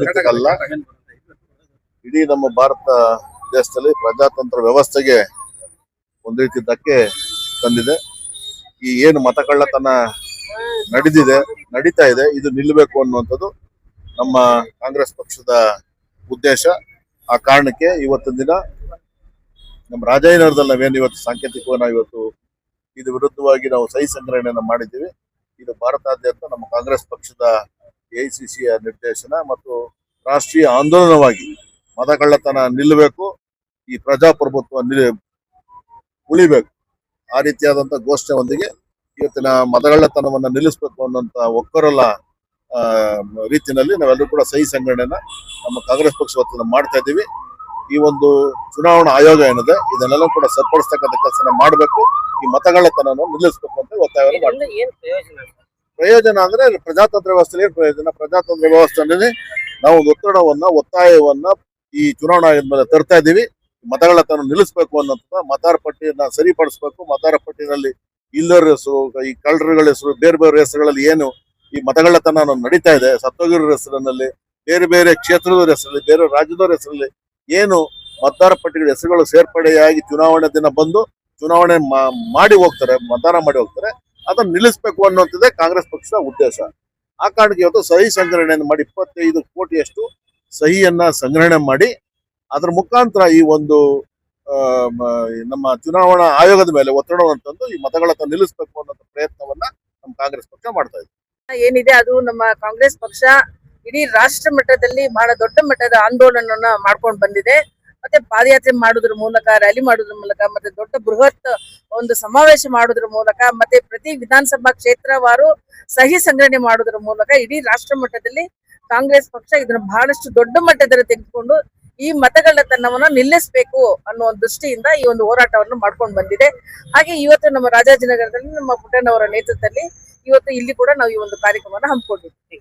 ಸಮಿತಿಗಲ್ಲ ಇಡೀ ನಮ್ಮ ಭಾರತ ದೇಶದಲ್ಲಿ ಪ್ರಜಾತಂತ್ರ ವ್ಯವಸ್ಥೆಗೆ ಒಂದು ರೀತಿ ಧಕ್ಕೆ ತಂದಿದೆ. ಈ ಏನು ಮತಕಳ್ಳತನ ನಡೆದಿದೆ, ನಡೀತಾ ಇದೆ, ಇದು ನಿಲ್ಲಬೇಕು ಅನ್ನುವಂಥದ್ದು ನಮ್ಮ ಕಾಂಗ್ರೆಸ್ ಪಕ್ಷದ ಉದ್ದೇಶ. ಆ ಕಾರಣಕ್ಕೆ ಇವತ್ತಿನ ದಿನ ನಮ್ಮ ರಾಜಾಯನಗರದಲ್ಲಿ ನಾವೇನು ಇವತ್ತು ಸಾಂಕೇತಿಕವಾಗಿ ಇವತ್ತು ಇದು ವಿರುದ್ಧವಾಗಿ ನಾವು ಸಹಿ ಸಂಗ್ರಹಣೆಯನ್ನು ಮಾಡಿದ್ದೀವಿ. ಇದು ಭಾರತಾದ್ಯಂತ ನಮ್ಮ ಕಾಂಗ್ರೆಸ್ ಪಕ್ಷದ ಎಐಸಿಸಿಯ ನಿರ್ದೇಶನ ಮತ್ತು ರಾಷ್ಟ್ರೀಯ ಆಂದೋಲನವಾಗಿ ಮತಗಳ್ಳತನ ನಿಲ್ಲಬೇಕು, ಈ ಪ್ರಜಾಪ್ರಭುತ್ವ ನಿಲ್, ಉಳಿಬೇಕು. ಆ ರೀತಿಯಾದಂತ ಘೋಷಣೆಯೊಂದಿಗೆ ಇವತ್ತಿನ ಮತಗಳ್ಳತನವನ್ನು ನಿಲ್ಲಿಸಬೇಕು ಅನ್ನೋಂಥ ಒಕ್ಕರಲ್ಲ ರೀತಿಯಲ್ಲಿ ನಾವೆಲ್ಲರೂ ಕೂಡ ಸಹಿ ಸಂಘಟನೆಯನ್ನ ನಮ್ಮ ಕಾಂಗ್ರೆಸ್ ಪಕ್ಷ ವತಿಯಿಂದ ಮಾಡ್ತಾ ಇದ್ದೀವಿ. ಈ ಒಂದು ಚುನಾವಣಾ ಆಯೋಗ ಏನಿದೆ, ಇದನ್ನೆಲ್ಲ ಕೂಡ ಸರಿಪಡಿಸ್ತಕ್ಕಂಥ ಕೆಲಸ ಮಾಡಬೇಕು, ಈ ಮತಗಳ್ಳತನವನ್ನು ನಿಲ್ಲಿಸಬೇಕು ಅಂತ ಒತ್ತಾಯವನ್ನು ಮಾಡ್ತೀವಿ. ಪ್ರಯೋಜನ ಅಂದ್ರೆ ಪ್ರಜಾತಂತ್ರ ವ್ಯವಸ್ಥೆಯಲ್ಲಿ ಪ್ರಯೋಜನ? ಪ್ರಜಾತಂತ್ರ ವ್ಯವಸ್ಥೆಯಲ್ಲಿ ನಾವು ಒಂದು ಒತ್ತಡವನ್ನ, ಒತ್ತಾಯವನ್ನ ಈ ಚುನಾವಣಾ ಮೇಲೆ ತರ್ತಾ ಇದ್ದೀವಿ. ಮತಗಳತನ ನಿಲ್ಲಿಸಬೇಕು ಅನ್ನೋಂಥ ಮತಾರ ಪಟ್ಟಿಯನ್ನ ಸರಿಪಡಿಸಬೇಕು. ಮತಾರ ಪಟ್ಟಿನಲ್ಲಿ ಇಲ್ಲರ ಹೆಸರು, ಈ ಕಳ್ಳರುಗಳ ಹೆಸರು, ಬೇರೆ ಬೇರೆ ಹೆಸರುಗಳಲ್ಲಿ ಏನು ಈ ಮತಗಳತನ ನಡೀತಾ ಇದೆ. ಸತ್ತೋಗಿರೋರ ಹೆಸರಿನಲ್ಲಿ, ಬೇರೆ ಬೇರೆ ಕ್ಷೇತ್ರದ ಹೆಸರಲ್ಲಿ ಬೇರೆ ರಾಜ್ಯದವ್ರ ಹೆಸರಲ್ಲಿ ಏನು ಮತದಾರ ಪಟ್ಟಿಗಳ ಹೆಸರುಗಳು ಸೇರ್ಪಡೆಯಾಗಿ ಚುನಾವಣೆ ದಿನ ಬಂದು ಚುನಾವಣೆ ಮಾಡಿ ಹೋಗ್ತಾರೆ, ಮತದಾನ ಮಾಡಿ ಹೋಗ್ತಾರೆ. ಅದನ್ನ ನಿಲ್ಲಿಸಬೇಕು ಅನ್ನುವಂಥದ್ದೇ ಕಾಂಗ್ರೆಸ್ ಪಕ್ಷದ ಉದ್ದೇಶ. ಆ ಕಾರಣಕ್ಕೆ ಇವತ್ತು ಸಹಿ ಸಂಗ್ರಹಣೆಯನ್ನು ಮಾಡಿ ಇಪ್ಪತ್ತೈದು ಕೋಟಿಯಷ್ಟು ಸಹಿಯನ್ನ ಸಂಗ್ರಹಣೆ ಮಾಡಿ, ಅದರ ಮುಖಾಂತರ ಈ ಒಂದು ನಮ್ಮ ಚುನಾವಣಾ ಆಯೋಗದ ಮೇಲೆ ಒತ್ತಡವನ್ನು ತಂದು ಈ ಮತಗಳನ್ನ ನಿಲ್ಲಿಸಬೇಕು ಅನ್ನೋ ಪ್ರಯತ್ನವನ್ನ ನಮ್ಮ ಕಾಂಗ್ರೆಸ್ ಪಕ್ಷ ಮಾಡ್ತಾ ಇದೆ. ಏನಿದೆ ಅದು ನಮ್ಮ ಕಾಂಗ್ರೆಸ್ ಪಕ್ಷ ಇಡೀ ರಾಷ್ಟ್ರ ಮಟ್ಟದಲ್ಲಿ ಬಹಳ ದೊಡ್ಡ ಮಟ್ಟದ ಆಂದೋಲನವನ್ನ ಮಾಡ್ಕೊಂಡು ಬಂದಿದೆ. ಮತ್ತೆ ಪಾದಯಾತ್ರೆ ಮಾಡೋದ್ರ ಮೂಲಕ ರ್ಯಾಲಿ ಮಾಡೋದ್ರ ಮೂಲಕ, ಮತ್ತೆ ದೊಡ್ಡ ಬೃಹತ್ ಒಂದು ಸಮಾವೇಶ ಮಾಡೋದ್ರ ಮೂಲಕ, ಮತ್ತೆ ಪ್ರತಿ ವಿಧಾನಸಭಾ ಕ್ಷೇತ್ರವಾರು ಸಹಿ ಸಂಗ್ರಹಣೆ ಮಾಡೋದ್ರ ಮೂಲಕ ಇಡೀ ರಾಷ್ಟ್ರ ಮಟ್ಟದಲ್ಲಿ ಕಾಂಗ್ರೆಸ್ ಪಕ್ಷ ಇದನ್ನ ಬಹಳಷ್ಟು ದೊಡ್ಡ ಮಟ್ಟದಲ್ಲಿ ತೆಗೆದುಕೊಂಡು ಈ ಮತಗಳ್ಳತನವನ್ನ ನಿಲ್ಲಿಸಬೇಕು ಅನ್ನೋ ದೃಷ್ಟಿಯಿಂದ ಈ ಒಂದು ಹೋರಾಟವನ್ನು ಮಾಡ್ಕೊಂಡು ಬಂದಿದೆ. ಹಾಗೆ ಇವತ್ತು ನಮ್ಮ ರಾಜಾಜಿನಗರದಲ್ಲಿ, ನಮ್ಮ ಪುಟ್ಟಣ್ಣವರ ನೇತೃತ್ವದಲ್ಲಿ ಇವತ್ತು ಇಲ್ಲಿ ಕೂಡ ನಾವು ಈ ಒಂದು ಕಾರ್ಯಕ್ರಮವನ್ನು ಹಮ್ಮಿಕೊಂಡಿದ್ದೀವಿ.